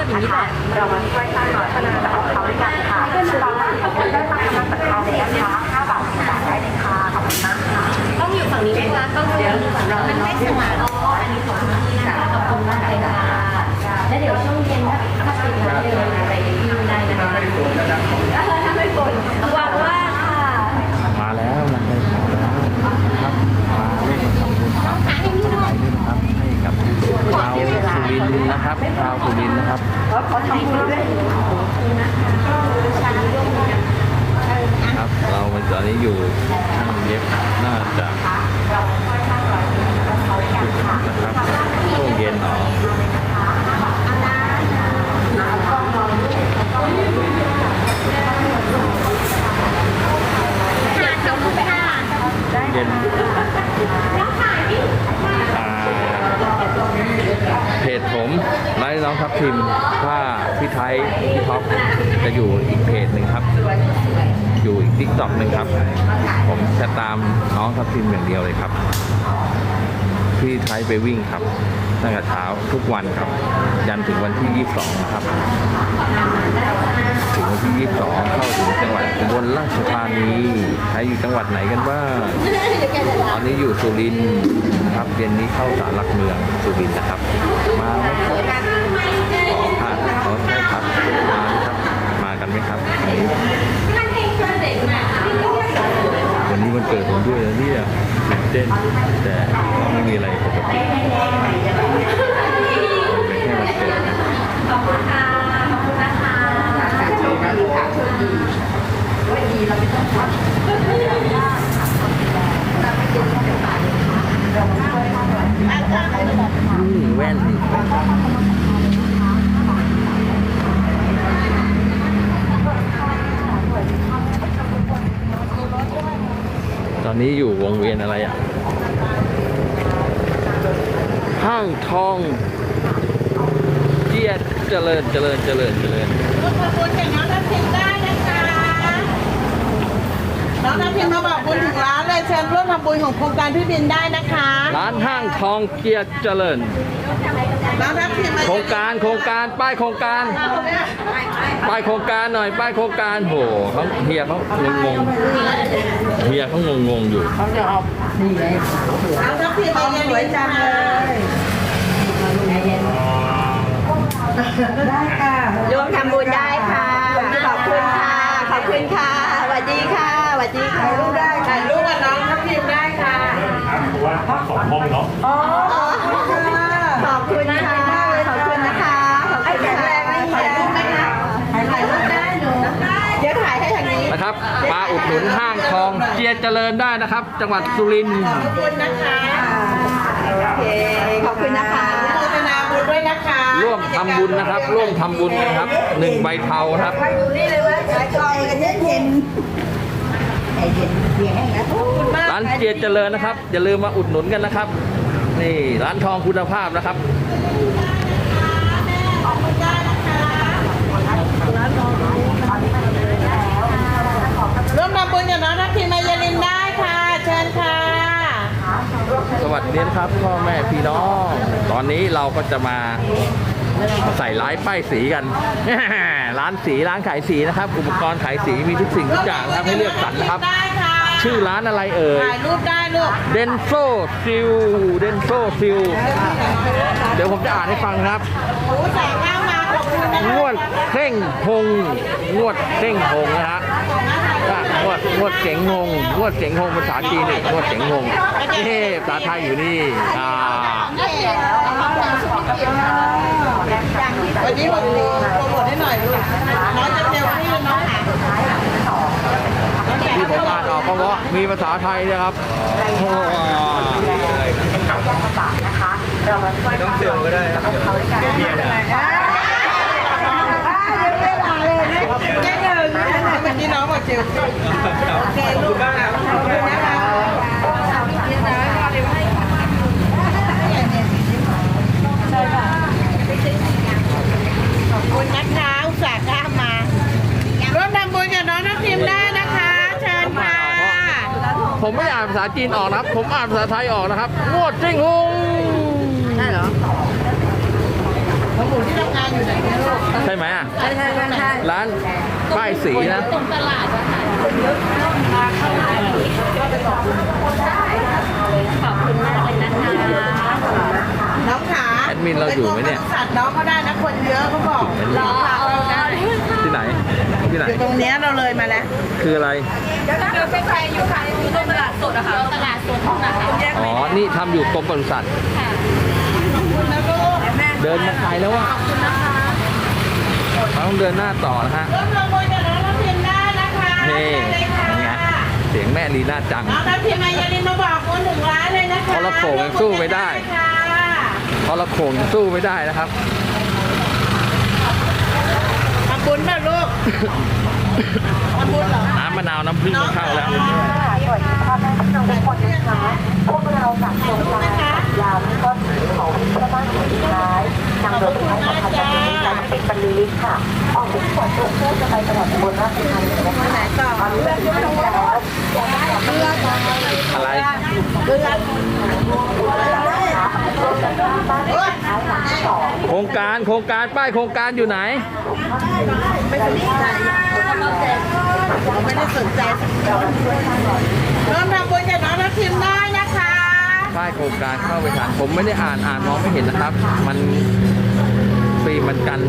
เรามาช่วยสร้างพัฒนาจ เขาทำบุญด้วยครับ เราตอนนี้อยู่ช่างเย็บน่าจะนะครับช่วงเย็นเนาะเย็น เพจผมไลฟ์น้องทับทิมถ้าพี่ไทยพี่ท็อปจะอยู่อีกเพจหนึ่งครับ อยู่อีกทิกตอกหนึ่งครับ ผมจะตามน้องทับทิมอย่างเดียวเลยครับพี่ไทยไปวิ่งครับตั้งแต่เช้าทุกวันครับ ยันถึงวันที่ 22 นะครับ ถึงวันที่ 22 เข้าถึงจังหวัดอุบลราชธานีใครอยู่จังหวัดไหนกันบ้างตอนนี้อยู่สุรินทร์นะครับเย็นนี้เข้าสารหลักเมืองสุรินทร์นะครับ มาไหมครับขอผ่านขอใช่ครับมาครับ มากันไหมครับวันนี้วันนี้วันเกิดผมด้วยนะเนี่ยตื่นเต้นแต่ก็ไม่มีอะไรปกติเป็นแค่วันเกิดนะ ขอบคุณค่ะขอบคุณ นะคะอืมแว่นนี่ตอนนี้อยู่วงเวียนอะไรอะ ห้างทอง เจียดเจริญเจริญเจริญเจริญ ร่วมทำบุญกับน้องทัพทิมได้นะคะน้องทัพทิมมาบอกบุญถึงร้านเลยเชิญร่วมทำบุญของโครงการพี่บินได้นะคะร้านห้างทองเกียรติเจริญ น้องทัพทิมมาโครงการโครงการป้ายโครงการ ป้ายโครงการหน่อยป้ายโครงการโหเขาเฮียเขางงๆเฮียเขางงๆอยู่ น้องทัพทิมมาเย็นสวยจังเลย ได้ค่ะร่วมทำบุญได้ค่ะ ขอบคุณค่ะ ขอบคุณค่ะสวัสดีค่ะสวัสดีค่ะถ่ายรูปได้ถ่ายรูปกับน้องทัพทิมได้ค่ะอ๋อขอบคุณค่ะขอบคุณนะคะขอบคุณค่ะถ่ายรูปไหมคะถ่ายรูปได้หนูเดี๋ยวถ่ายให้ทางนี้นะครับมาอุดหนุนห้างทองเจียรติเจริญได้นะครับ จังหวัดสุรินทร์ขอบคุณนะคะโอเคขอบคุณนะคะโฆษณา บุญด้วยนะคะร่วมทำบุญนะครับ ร่วมทำบุญนะครับหนึ่งใบเทานะครับอยู่นี่เลยว่าขายทองกันเย็นเย็นไอเย็นเบียร์ให้นะร้านเจียรติเจริญนะครับ อย่าลืมมาอุดหนุนกันนะครับ นี่ร้านทองคุณภาพนะครับร่วมทำบุญกับน้องทัพทิมมาเยลินได้ค่ะ เชิญค่ะ สวัสดีนะครับพ่อแม่พี่น้อง ตอนนี้เราก็จะมาใส่ร้ายป้ายสีกัน ร้านสีร้านขายสีนะครับ อุปกรณ์ขายสีมีทุกสิ่งทุกอย่างนะครับให้เลือกสรรนะครับได้ค่ะชื่อร้านอะไรเอ่ย ถ่ายรูปได้ลูกเดนโซซิลเดนโซซิลเดี๋ยวผมจะอ่านให้ฟังนะครับหมูสามข้าวมาขอบคุณนะคะงวดเข่งพงงวดเข่งพงนะฮะอะ งวดงวดเสียงงงงวดเสียงงงภาษาจีนนี่งวดเสียงงงเฮ้ภาษาไทยอยู่นี่อ่าวันนี้ผมโปรโมทให้หน่อยลูกน้องจะเซลฟี่น้องหาที่ผมอ่านออกก็เพราะมีภาษาไทยนะครับโอ้เรามาช่วยต้องเสือก็ได้ครับเขาด้วยกันเดี๋ยวเวลาเลยนะ เซลฟี่โอเคลูกขอบคุณนะคะขอบคุณนะคะอุตส่าห์กล้ามา ร่วมทำบุญกับน้องนักพิมพ์ได้นะคะ เชิญค่ะผมไม่อ่านภาษาจีนออกนะครับ ผมอ่านภาษาไทยออกนะครับงวดเข่งพงได้เหรองหมูที่ทำงานอยู่ไหนเนี่ยลูกใช่ไหมอะใช่ใช่ใช่ใช่ร้าน ป้ายสีนะตรงตลาดอะค่ะขอบคุณมากเลยนะคะน้องขาแอดมินเราอยู่ไหมเนี่ยปกรสัตว์น้องเขาได้นะคนเยอะเขาบอกรอน้องอ๋อเขาได้ที่ไหนที่ไหนอยู่ตรงเนี้ยเราเลยมาแล้ว คืออะไรเดี๋ยวไปใครอยู่ค่ะอยู่ตรงตลาดสดอะค่ะตลาดสดนะคะอ๋อ นี่ทำอยู่กรมปศุสัตว์ค่ะเดินมาไกลแล้วอะ เราต้องเดินหน้าต่อนะฮะร่วมลงมือกับน้องทัพทิมได้นะคะเฮ้ได้เลยค่ะเป็นไงเสียงแม่ลีน่าจัง น้องทัพทิมมาอย่าลืมมาบอกคนถึงร้านเลยนะคะเพราะเราโขกยังสู้ไม่ได้ค่ะเพราะเราโขงยังสู้ไม่ได้นะครับทำบุญป่ะลูกทำบุญเหรอน้ำมะนาวน้ำผึ้งก็เข้าแล้วส วัสดีพ่อแม่พี่น้องทุกคนนะคะพวกเราจากโครงการยาวไม่ก็ถือของเพื่อบ้านสุดท้ายนำโดยผู้ใช้สัมพันธ์การการเป็นบรรลือฤทธิ์ค่ะ ออกวิ่งขอตัวเพื่อจะไปจังหวัดอุบลราชธานีนะคะไหนต่อตอนนี้เราที่แล้วยังไม่ขอเพื่อจะอะไรเดือนนะคะรวมานเลขท้ายหลักสองโครงการโครงการป้ายโครงการอยู่ไหนไม่สนใจ ไม่ได้สนใจน้องทำบุญกับน้องทัพทิมได้นะคะ ป้ายโครงการเข้าไปทานผมไม่ได้อ่านอ่านมองไม่เห็นนะครับ มัน ฟิล์มมันกัน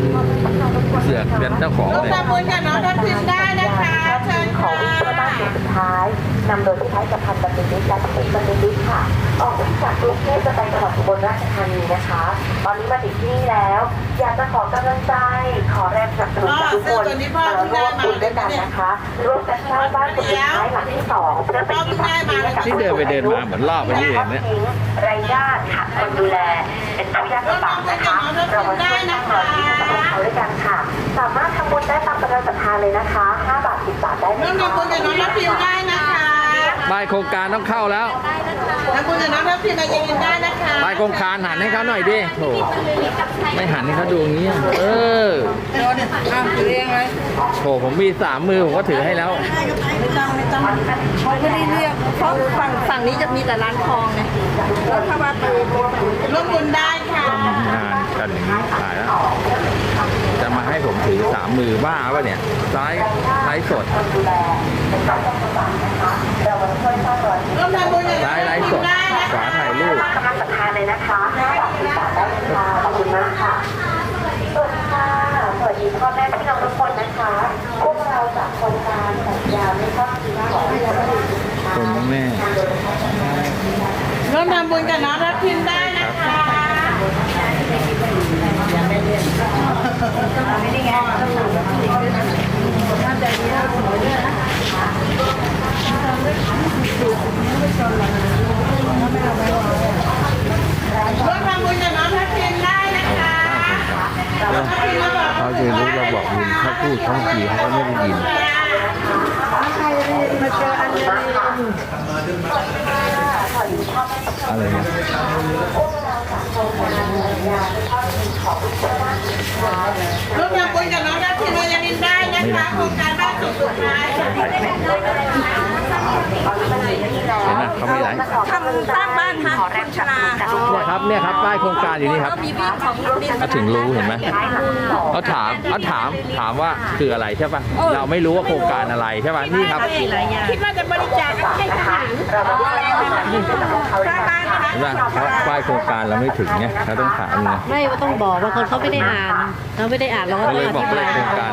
เสือกกันเจ้าของเลยทำบุญกับน้องทัพทิมได้นะคะเชิญขอค่ะวิ่งเพื่อบ้านสุดท้ายนำโดยผู้ใช้สัมพันบรรลือฤทธิ์และเป็นบรรลือฤทธิ์ค่ะ ออกวิ่งจากกรุงเทพจะไปจังหวัดอุบลราชธานีนะคะ ตอนนี้มาถึงที่นี่แล้ว อยากจะขอกำลังใจขอแรงสนับสนุนจากทุกคนมาร่วมบุญด้วยกันนะคะร่วมกันสร้างบ้านสุดท้ายหลังที่สองเพื่อเป็นที่พักพิงให้กับนี่เดินไปเดินมาเหมือนรอบไปนี่เองเนี่ยไร้ญาติขาดคนดูแล เป็นผู้ยากลำบากนะคะ เรามาช่วยสร้างรอยยิ้มให้กับเขาด้วยกันค่ะ สามารถทำบุญได้ตามกำลังศรัทธาเลยนะคะ 5 บาท 10 บาทได้เลยน้องทำบุญกับน้องทัพทิมได้นะคะป้ายโครงการต้องเข้าแล้ว ทำบุญกับน้องทัพทิมมาเย็นๆได้นะคะป้ายโครงการหันให้เขาหน่อยดิโถไม่หันให้เขาดูอย่างนี้อะเออโดนอะเรียงเลยโถผมมีสามมือผมก็ถือให้แล้ว ไม่ต้องไม่ต้องเขาไม่ได้เรียกเพราะฝั่งฝั่งนี้จะมีแต่ร้านทองไงแล้วถ้าว่าไปร่วมบุญได้ค่ะทำงานกันอย่างนี้ตายแล้ว จะมาให้ผมถือสามมือบ้าปะเนี่ยซ้ายซ้ายสดดูแลเป็นผู้ยากลำบากนะคะเรามาช่วยสร้างรอยยิ้มร่วมทำบุญกับน้องซ้ายทัไลพฟ์สดขวาถ่ายรูปกำลังศรัทธาเลยนะคะ5บาท10บาทได้ค่ะขอบคุณมากค่ะสวัสดีค่ะสวัสดีพ่อแม่พี่น้องทุกคนนะคะพวกเราจากโครงการสัญญาไม่ต้องทีของพี่และพี่คุณแม่ร่วมทำบุญกับน้องทัพทิมได้นะคะร่วมทำบุญกับน้องทัพทิมได้นะคะ เขาจะรู้เราบอกยินเขาพูดเขาทีเขาก็ไม่ได้ยินอะไรเนี่ยร่วมทำบุญกับน้องทัพทิมมายานินได้นะคะโครงการ บ้านสุดสุดท้ายเห็นไหมเขาไม่ไหลทำสร้างบ้านค่ะคนชราเนี่ยครับเนี่ยครับป้ายโครงการอยู่นี่ครับก็มีวิ่งของบิน เขาถึงรู้เห็นไหมเขาถามเขาถามถามว่าคืออะไรใช่ป่ะเราไม่รู้ว่าโครงการอะไรใช่ป่ะนี่ครับ คิดว่าจะบริจาคให้ทหารเราก็แรงสนับสนุนเขาเลยนะคะเห็นป่ะเขาป้ายโครงการเราไม่ถึงไงเขาต้องถามไงไม่ต้องบอกว่าคนเขาไม่ได้อ่านเราไม่ได้อ่านเราก็ก็ต้เลอยงอบอกธิเลบายยโครงการ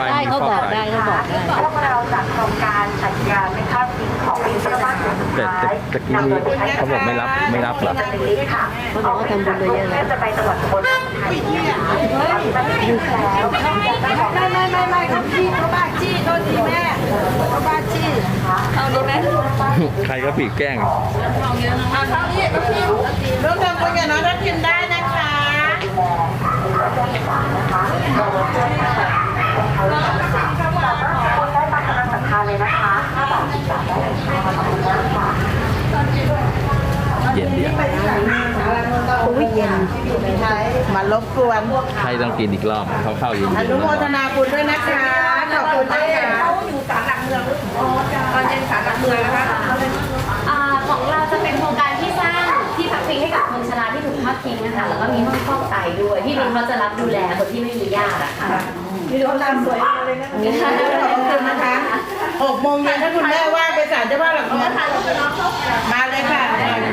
ป้ายได้มีเขาข้อบอกใดได้เขาบอกได้พวกเราจากโครงการสัญญาไม่ทอดทิ้งของบินเพื่อบ้านสุดแต่ท้ายตะกี้นี้เขาบอกไม่รับไม่รับหรอกจะเป็นลิฟต์ค่ะออกวิ่งจากกรุงเทพจะไปจังหวัดอุบลราชธานีนะคะตอนนี้มาถึงที่แล้วอยากจะขอไม่ไม่ไม่ไม่เขาจี้เขาบ้าจี้โทษทีแม่เขาบ้าจี้เอาดีไหม ใครก็ผีกแกล้ง เอาเท่านี้ก็พิมร่วมทำบุญกับน้องทัพทิมได้นะคะคนได้ตามกำลังศรัทาเลยนะคะ5บาท10บาทได้เลยค่ะขอบคุณมากค่ะเย็นเดียวอุ้ยเย็นมารบกวน ใครต้องกินอีกรอบเขาเข้าเย็นอเย็นนุโมทนาบุญด้วยนะคะ ขอบคุณนะคะอ่าของเราจะเป็นโครงการที่สร้างที่พักพิงให้กับคนชราที่ถูกทอดทิ้งนะคะแล้วก็มีห้องฟอกไตด้วยพี่บินเขาจะรับดูแลคนที่ไม่มีญาติอะค่ะมีคนตามสวยมาเลยนะมีค่ะขอบคุณนะคะหกโมงเย็นถ้าคุณแม่ว่างไปศาลเจ้าพ่อหลักเมืองมาเลยค่ะ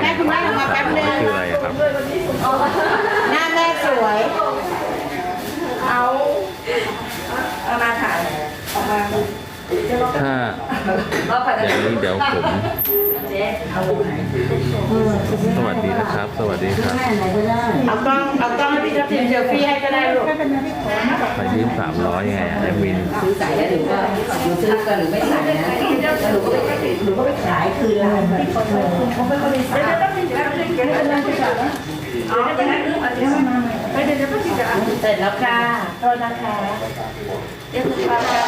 แม่คุณแม่ลงมาแป๊บนึงชื่ออะไรครับหน้าแม่สวยเอา เอามาค่ะออกมาถ้าอย่างนี้เดี๋ยวผมสวัสดีนะครับ สวัสดีครับเอากล้องเอากล้องให้พี่ทัพทิมเซลฟี่ให้ก็ได้ลูกไปยืมสามร้อยยังไงอะแอดมินใส่แล้วหนูก็หนูซื้อกันหนูไม่ใส่นะแล้วหนูก็ไปหนูก็ไปขายคืนร้านที่คนเลยเขาไม่ค่อยได้ใส่เสร็จแล้วค่ะโทษนะคะเรียกคุณป้าค่ะ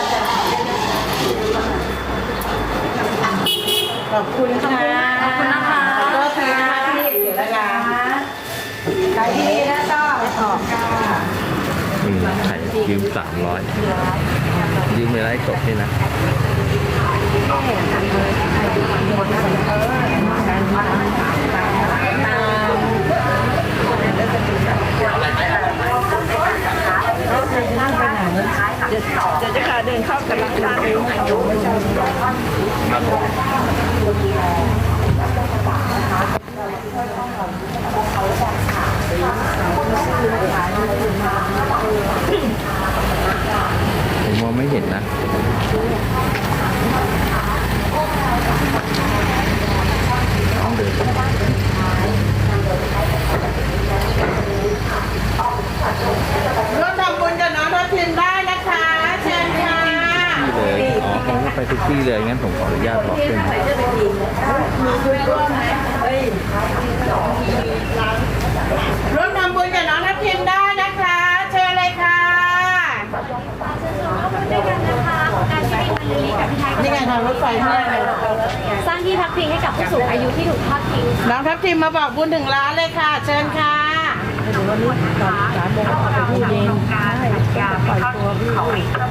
ขอบคุณค่ะขอบคุณนะคะขอโทษทีนะคะที่เดี๋ยวนะคะขายดีนะต้อออกค่ะมีใครยืมสามร้อยยืมในไลฟ์สดนี่นะ เดี๋ยวจะขาเดินเข้ากับร้านค้าเองผมมองไม่เห็นนะน้องเดิน ร่วมทำบุญกับน้องทัพทิมได้นะคะ เชิญค่ะ ที่เลย อ๋อผมก็ไป ทุกที่เลยงั้นผมขออนุญาตบอกด้วยนะร่วมทำบุญกับน้องทัพทิมได้นะคะ เชิญเลยค่ะด้วยกันนะคะการที่มีวันนี้กับพี่ไทยนี่ไงทางรถไฟที่นี่เลยสร้างที่พักพิงให้กับผู้สูงอายุที่ถูกทอดทิ้งน้องทัพทิมมาบอกบุญถึงร้านเลยค่ะ เชิญค่ะน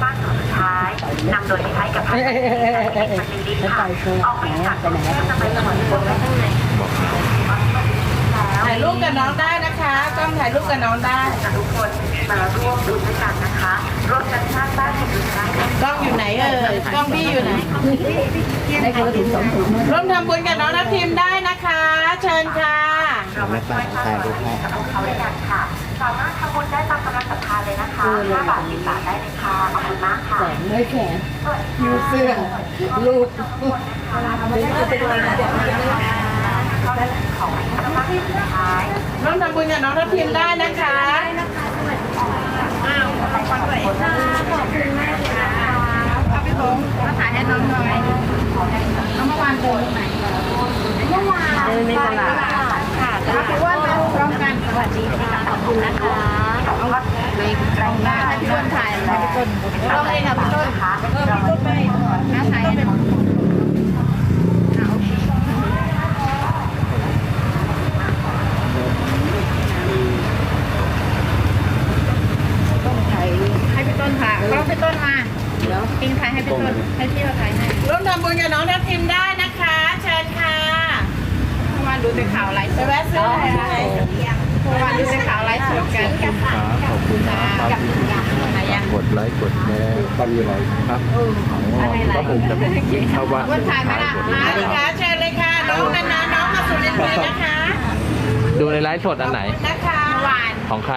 นำโดยพี่ไทยกับพันธุ์ค่ะออกไปจากกรุงเทพจะไปจังหวัดอุบลราชธานีบอกน้องถ่ายรูปกับน้องได้นะคะต้องถ่ายรูปกับน้องได้ทุกคนมาร่วมบุญด้วยกันนะคะร่วมกันสร้างบ้านให้ดูได้กล้องอยู่ไหนเอ่ยกล้องพี่อยู่ไหนได้คนละถุงสองถุงร่วมทำบุญกับน้องทัพทิมได้นะคะ เชิญค่ะเรามาช่วยสร้างบ้านให้กับพวกเขาด้วยกันค่ะ สามารถทำบุญได้ตามกำลังศรัทธาเลยนะคะ5บาท10บาทได้เลยค่ะ ขอบคุณมากค่ะไม่แขนยูเสื้อลูกร่วมทำบุญกับน้องทัพทิมได้นะคะเดินในตลาดค่ะแต่ว่าว่ามาพร้อมกันสวัสดีค่ะขอบคุณนะคะในตรงหน้าพี่ต้นถ่ายเลยพี่ต้นเราเองค่ะพี่ต้ วัสดีค่ะ ขอบคุณนะคะขอบคุณครับในกลยองห้พี่ต้นถ่ายค่ะพี่ต้นกล้องเลยค่ะพี่ต้นค่ะเออพี่ต้นไม่หน้าถ่ายปิงถ่ายให้พี่ต้นให้พี่เราถ่ายให้ร่วมทำบุญกับน้องนักทิมได้นะคะ เชิญค่ะมาดูแต่ข่าวไลฟ์ไปแวะซื้ออะไร เมื่อวานดูในข่าวไลฟ์สดกันครับขอบคุณนะครับกดไลค์กดแชร์ก็มีอะไรครับก็ผมจะเข้าว่าถ่ายมาละมาดิคะเชิญเลยค่ะน้องนันนาน้องมาสุรินทร์เลยนะคะ ดูในไลฟ์สดอันไหนนะคะเมื่อวานของใคร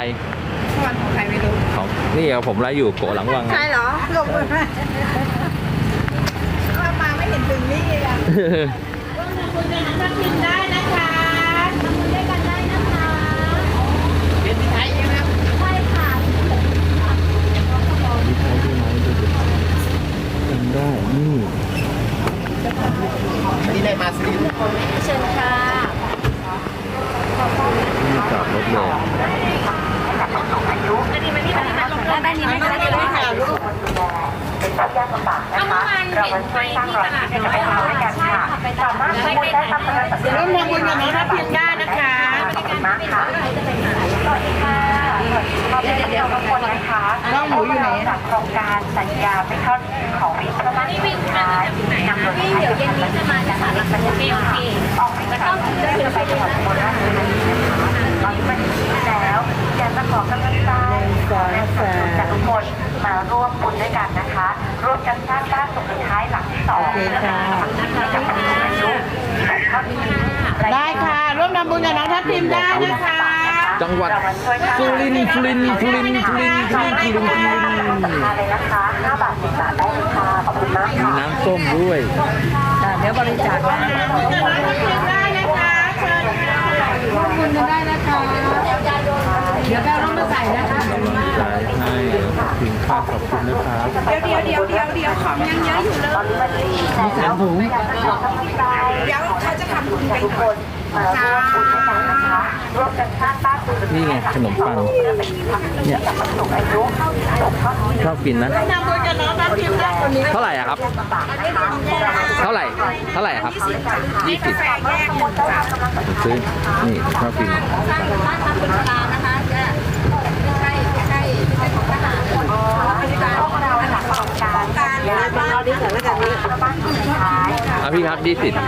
วานของใครไม่รู้ของนี่เอาผมไลฟ์อยู่โกะหลังวังใช่เหรอลงมือมามาไม่เห็นถึงนี่เลยอะร่วมทำบุญกัน้องทัพทิมได้นะคะทำด้วยกันได้นะคะ เป็นไทยใช่ไหมใช่ค่ะจำได้นี่นี่ได้มาสิเชิญค่ะนี่จอดรถเลยอันนี้มันนี่มันนี่มันได้นี้ไมคะไม่ได้ค่ะลูกเป็นผู้ยากลำบากนะคะเรามาช่วยสร้างรอยยิ้มให้กับเขาด้วยกันค่ะสามารถทำบุญได้ตามกำลังศรัทธาร่วมทำบุญกับน้องทัพทิมได้นะคะ มากค่ะสวัสดีค่ะขอบคุณทุกคนนะคะน้อหมูอยู่ไนโครงการสัญญาไม่ทอดทิ้งของวิศวกรรมสุท้ายนำโดยเดี๋ยวเย็นนี้จะมาจากสารสนเทศออกไปจากเพื่อไปจังหวัดอุบลราชธานีตอนนี้มาถึงที่แล้วอยากจะขอกำลังใจและขอใบสนุนจากทุกคนมาร่วมบุญด้วยกันนะคะ ร่วมกันสร้างบ้านสุดท้ายหลังที่สองนะคะ รินทร์สุรินทร์สุรินทร์สุรินทร์สุรินทร์สุรินทร์ทานเลยนะคะ5บาท10บาทได้เลยค่ะขอบคุณมากมีค่ะน้ำส้มด้วย เดี๋ยวบริจาคนะพิมพ์ได้นะคะเชิญค่ะขอบคุณได้นะคะ เดี๋ยวแป้งต้องมาใส่นะคะ กำลังใจให้นะครับพิมพ์ค่าขอบคุณนะครับเดี๋ยวเดี๋ยวเดี๋ยวเดี๋ยวเดี๋ยวของยังเยอะอยู่เลยตอนนี้มันดีแล้วอยากจะขอกำลังใจเดี๋ยว เขาจะทำบุญกันทุกคนมาร่วมบุญด้วยกันนะคะร่วมกันสร้างบ้านคุณนี่ไงขนมปังเนี่ยผู้สูงอายุเข้าถึงตกเข้าถึงชอบกินนะทำบุญกับน้องน้ำพิมพ์ได้คนนี้เท่าไหร่อะครับ เท่าไหร่ เท่าไหร่อะครับยี่สิบซื้อนี่ชอบกินบ้านทำบุญตานะคะจะใกล้ใกล้ใกล้ของทหารเราหลังของการการบ้านที่สำคัญนี้บ้านสุดท้าย อะพี่ครับยี่สิบอ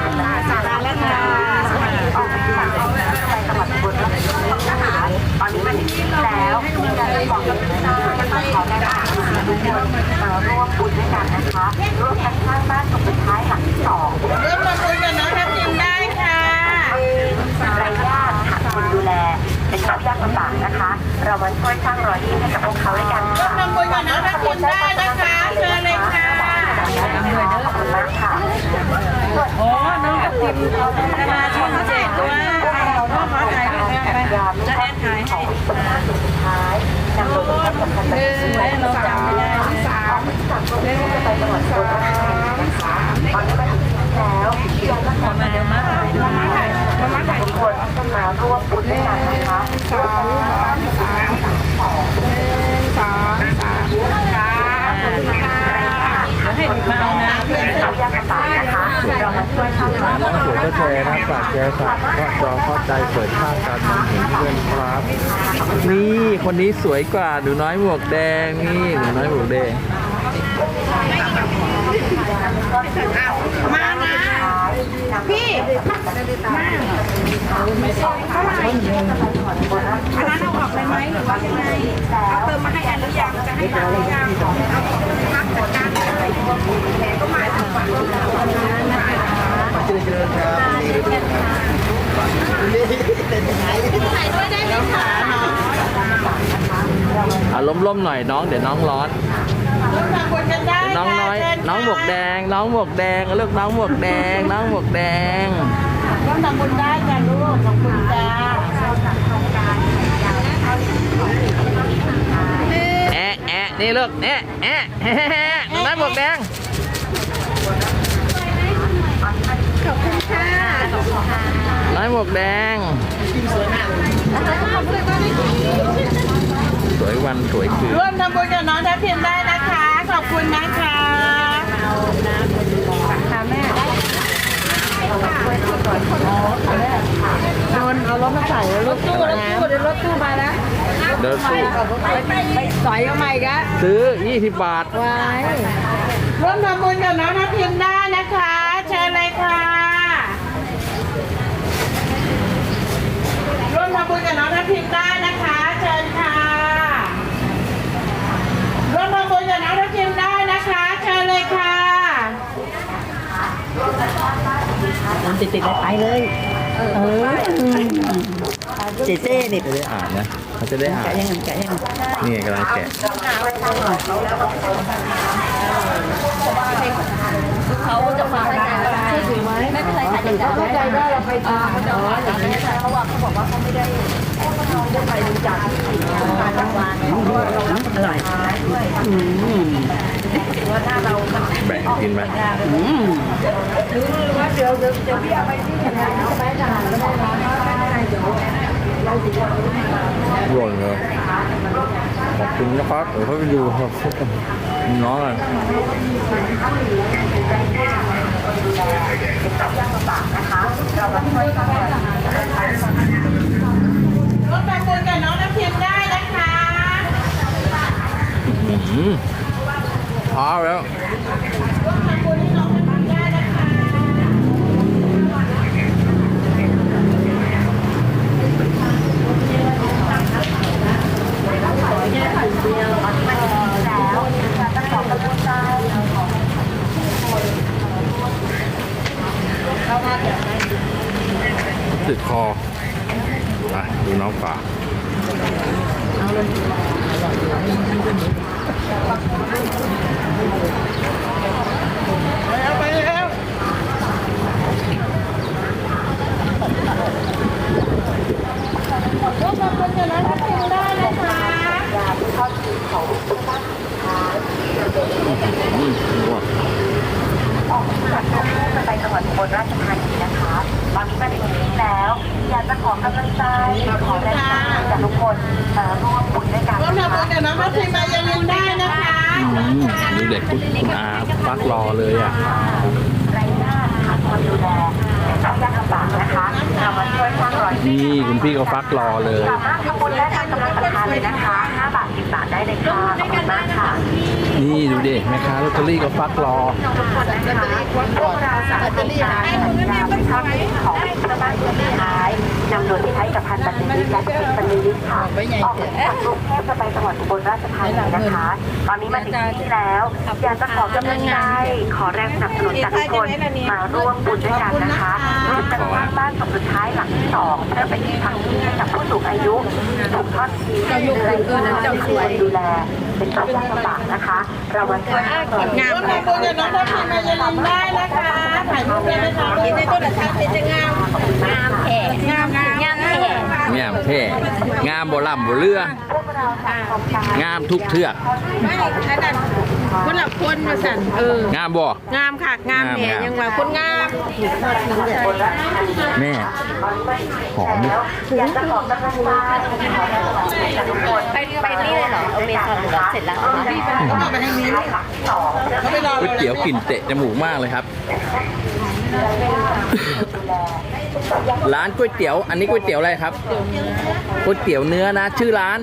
อกจากจังหวัดอุบลราชธานีตอนนี้มาถึงที่แล้วอยากจะบอกกับทุกท่านว่าต้องขอแนะนำทุกคนมาร่วมบุญด้วยกันนะคะร่วมกันสร้างบ้านสุดท้ายหลังที่สองร่วมทำบุญกับน้องน้ำพิมพ์ได้ค่ะรายญาติขาดคนดูแลเป็นความยากลำบากนะคะ เรามาช่วยสร้างรอยยิ้มให้กับพวกเขาด้วยกันร่วค่ะมทำบุญกับน้องน้ำพิมพ์ได้นะคะเชิญเลยค่ะ โอ้น้องกับพิมมาชมเจ็ดด้วยเราต้องขอถ่ายรูปไปจะแอนถ่ายให้สุดท้ายนำโดยผู้ให้กับพันธมิตรเราจำไม่ได้สามจากกรุงเทพไปจังหวัดอุบลราชธานีนะคะตอนนี้มาถึงแล้วเราก็ขอมาเดี๋ยวมาถ่ายมาถ่ายมาถ่ายทุกคนมาร่วมบุญด้วยกันนะคะสองสามสองสองสามค่ะให้ มาเอาน้ำเพื่อนเรายากลำบากนะคะเรามาช่วยสร้างรอยยิ้มน้องสวยก็แชร์นะฝากแชร์ฝากก็จอเข้าใจเปิดภาพการมองเห็นเพื่อนครับ นี่คนนี้สวยกว่าหนูน้อยหมวกแดงนี่หนูน้อยหมวกแดงมานะพี่อันนั้นเอาออกเลยไหมหรือว่ายังไงเอาเติมมาให้อันหรือยังจะให้มาหรือยังเอาพักจัดการ เลยแหมก็มาถึงฝั่งเราอะล้มๆหน่อยน้องเดี๋ยวน้องร้อนร่วมทำบุญกันได้น้องน้อยค่ะเชิญน้องหมวกแดง น้องหมวกแดงเลือกน้องหมวกแดง น้องหมวกแดง ร่วมทำบุญได้จ้ะลูกขอบคุณจ้า แอะแอะ นี่เลือกแอะแอะแอะหนูน้อยหมวกแดง ขอบคุณค่ะขอบคุณค่ะน้อยหมวกแดง สวยวันสวยคืนร่วมทำบุญกับน้องทัพพิมพ์ได้นะคะ ขอบคุณนะคะ ค่ะแม่ โดนเอารถมาใส่รถตู้รถตู้เดี๋ยวรถตู้มาแล้วเดินสู้ไปสอยเอาใหม่กะซื้อ 20 บาท ไว้ร่วมทำบุญกับน้องทัพพิมได้นะคะ เชิญเลยค่ะร่วมทำบุญกับน้องทัพพิมได้นะคะร่วมทำบุญกับน้องทัพพิมพ์ได้นะคะ เชิญเลยค่ะ มัน ติดติดไปเลย เออเจเจ้นี่จะได้อ่านนะเขาจะได้อ่านแกะยังแกะยังนี่ไงกำลังแกะเขาจะฝากรายการช่วยถือไหมไม่เป็นไรค่ะเดี๋ยวจะเข้าใจว่าเราไปทำเขาบอกเพราะว่าเขาบอกว่าเขาไม่ได้ได้ไปบริจาคที่ต่างจังหวัดเพราะว่าเรารับอร่อยอืมว่าถ้าเรา แบ่งกินไหมอืมหรือว่าเดี๋ยวเดี๋ยวเดี๋ยวพี่เอาไปที่ไหนเอาไปทหารก็ได้นะเดี๋ยวเราสิหล่นเลยขอบคุณนะครับเดี๋ยวเขาไปดูครับน้องอะ ร่วมทำบุญกับน้องทัพพิมพ์ได้นะคะ อืม พอแล้ว ร่วมทำบุญให้น้องทัพพิมพ์ได้นะคะ ติดคอ ไปดูน้องฝา ไปแล้ว อืมนัว ออกจากกรุงเทพจะไปจังหวัดอุบลราชธานีนะคะ ตอนนี้มาถึงที่นี่แล้ว อยากจะขอกำลังใจ ขอแรงใจจากทุกคนมาร่วมบุญด้วยกัน ร่วม นะ ทำบุ คะ ญกับน้องทัพทิมมาอย่าลืมได้นะคะ อืมดูเด็กคุณคุณอาฟักรอเลยอะ ไรหน้าขาดคนดูแลเป็นยากลำบากนะคะ เรามาช่วยสร้างรอยยิ้ม นี่คุณพี่ ก็ฟักรอเลยสามารถทำบุญและทำกำลังศรัทธาเลยนะคะ5บาท10บาทได้เลยค่ะขอบคุณมากค่ะ นี่ดูดิแม่ค้าลอตเตอรี่ก็ฟักรอทุกคนนะคะพวกเราสามคนจะสัญญาเป็นทอดทิ้งของเพื่อบ้านเพื่อสุดท้ายนำโดยที่ใช้กับพันบั นลิตและสิบบันลิตค่ะออกจากกรุงเทพจะไปจังหวัดอุบลราชธานีนะคะ ตอนนี้มาถึงที่นี่แล้ว อยากจะขอกำลังใจขอแรงสนับสนุนจากทุกคนมาร่วมบุญด้วยกันนะคะร่วมกันสร้างบ้านสมสุดท้ายหลังที่สองเพื่อเป็นที่พักพิงให้กับผู้สูงอายุถูกทอดทิ้งในเรือนที่ไม่มีคนดูแลเป็นความยากลำบากนะคะ เรามาช่วยกันก่อนงามทำบุญกับน้องทัพทิมมาอย่าลืมได้นะคะถ่ายรูปเลยนะคะเห็นในต้นทัพทิมจะงามงามแผ่งามงาม ยามแท่งามบ่ลำบ่เรือ งามทุกเทือก ไม่อันนั้คนละคนมาสั่นเออ งามบ่ งามค่ะ งามแหน่ยังว่าคนงามแม่หอมไปไปนี่เลยเหรอเอาเมนทอนเสร็จแล้วไปให้นี่ค่ะก๋วยเตี๋ยวกลิ่นเตะจมูกมากเลยครับ ร้านก๋วยเตี๋ยว อันนี้ก๋วยเตี๋ยวอะไรครับก๋วยเตี๋ยวเนื้อนะ ชื่อร้าน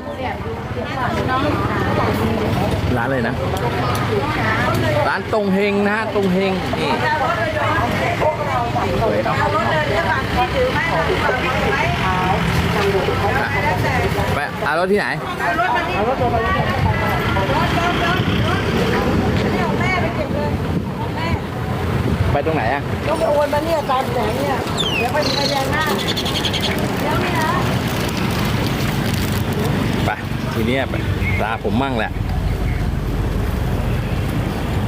ร้านอะไรนะ ร้านตรงเฮงนะฮะตรงเฮงนี่สวยเนาะไปเอารถที่ไหน ไปตรงไหนอะต้องไปโอนมาเนี่ยตามแสงเนี่ยเดี๋ยวไปไปแดงหน้าไปทีเนี้ยไปตาผมมั่งแหละ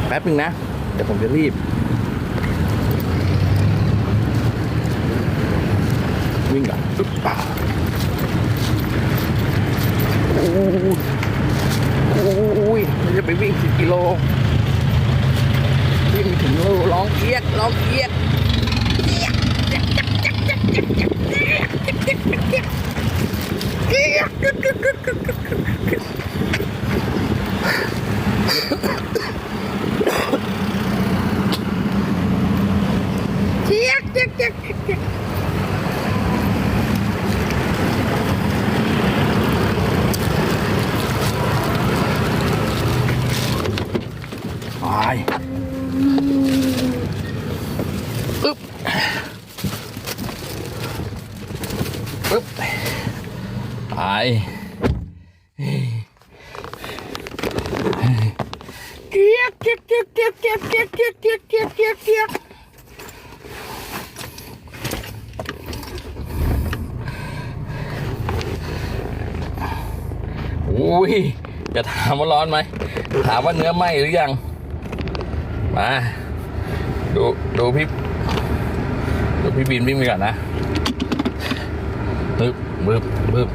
แป๊บนึงนะ เดี๋ยวผมจะรีบ วิ่งก่อนปึ๊บป่าโอ้ยโอ้ยมันจะไปวิ่งสิบกิโลวิ่ งไม่ถึงโลร้องเอียกร้องเอียกเจี๊ยกเจี๊ยกเจี๊ยกเจี๊ยกต ถามว่าเนื้อไหมหรือยัง มา ดูดูพี่ ดูพี่บินวิ่งไปก่อนนะบึบบึบบึบ